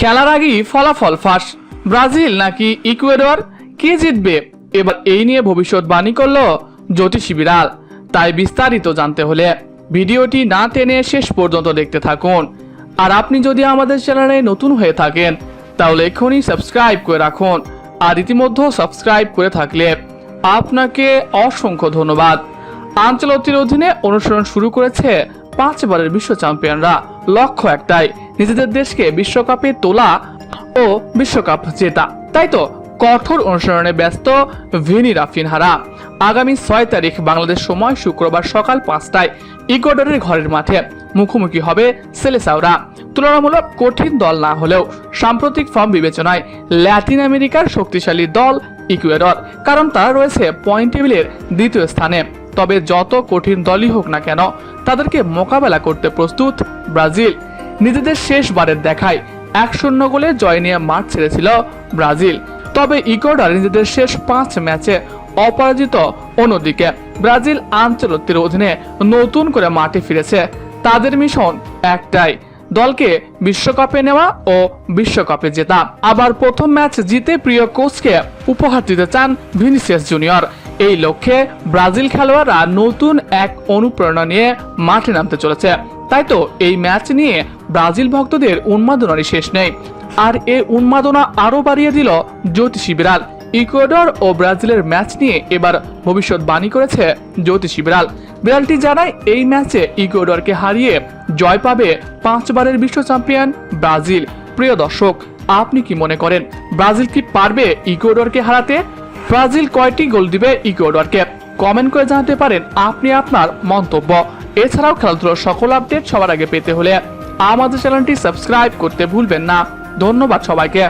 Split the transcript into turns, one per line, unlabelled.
খেলার আগেই ফলাফল ফাঁস। ব্রাজিল নাকি ইকুয়েডর? কে জিতবে? এবার এই নিয়ে ভবিষ্যৎবাণী করল জ্যোতিষী বিড়াল। তাই বিস্তারিত জানতে হলে ভিডিওটি না টেনে শেষ পর্যন্ত দেখতে থাকুন। আর আপনি যদি আমাদের চ্যানেলে নতুন হয়ে থাকেন, তাহলে এখনই সাবস্ক্রাইব করে রাখুন। আর ইতিমধ্যে সাবস্ক্রাইব করে থাকলে আপনাকে অসংখ্য ধন্যবাদ। আঞ্চলতির অধীনে অনুসরণ শুরু করেছে পাঁচবারের বিশ্ব চ্যাম্পিয়নরা। লক্ষ্য একটাই নিজেদের দেশকে বিশ্বকাপে তোলা ও বিশ্বকাপ জেতা। তাই তো কঠোর অনুসরণে ব্যস্ত ভিনি রাফিনহারা। আগামী ছয় তারিখ বাংলাদেশ সময় শুক্রবার সকাল পাঁচটায় ইকুয়েডরের ঘরের মাঠে। মুখোমুখি হবে সেলেসাওরা। তুলনামূলক কঠিন দল না হলেও সাম্প্রতিক ফর্ম বিবেচনায় ল্যাটিন আমেরিকার শক্তিশালী দল ইকুয়েডর, কারণ তারা রয়েছে পয়েন্ট টেবিলের দ্বিতীয় স্থানে। তবে যত কঠিন দলই হোক না কেন, তাদেরকে মোকাবেলা করতে প্রস্তুত ব্রাজিল। নিজেদের শেষবারের দেখায়। এক শূন্য গোলে জয় নিয়ে মাঠ ছেড়েছিল ব্রাজিল। তবে ইকুয়েডর নিজেদের শেষ পাঁচ ম্যাচে অপরাজিত অন্যদিকে। ব্রাজিল আঞ্চলত্বের অধীনে নতুন করে মাঠে ফিরেছে তাদের মিশন একটাই। দলকে বিশ্বকাপে নেওয়া ও বিশ্বকাপে জেতা। আবার প্রথম ম্যাচ জিতে প্রিয় কোচকে উপহার দিতে চান ভিনিসিয়াস জুনিয়র। এই লক্ষ্যে ব্রাজিল খেলোয়াড়রা নতুন এক অনুপ্রেরণা নিয়ে মাঠে নামতে চলেছে। তাই তো এই ম্যাচ নিয়ে ব্রাজিল ভক্তদের উন্মাদনারই শেষ নেই। আর এ উন্মাদনা আরও বাড়িয়ে দিল জ্যোতিষী বিড়াল। ইকুয়েডর ও ব্রাজিলের ম্যাচ নিয়ে এবার ভবিষ্যৎবাণী করেছে জ্যোতিষী বিড়াল। বিড়ালটি জানায়, এই ম্যাচে ইকুয়েডরকে হারিয়ে জয় পাবে পাঁচবারের বিশ্ব চ্যাম্পিয়ন ব্রাজিল। প্রিয় দর্শক, আপনি কি মনে করেন, ব্রাজিল কি পারবে ইকুয়েডরকে হারাতে? ব্রাজিল কয়টি গোল দিবে ইকুয়েডরকে? কমেন্ট করে জানাতে পারেন আপনি আপনার মন্তব্য। এছাড়াও খেলাধুলোর সকল আপডেট সবার আগে পেতে হলে আমাদের চ্যানেলটি সাবস্ক্রাইব করতে ভুলবেন না। ধন্যবাদ সবাইকে।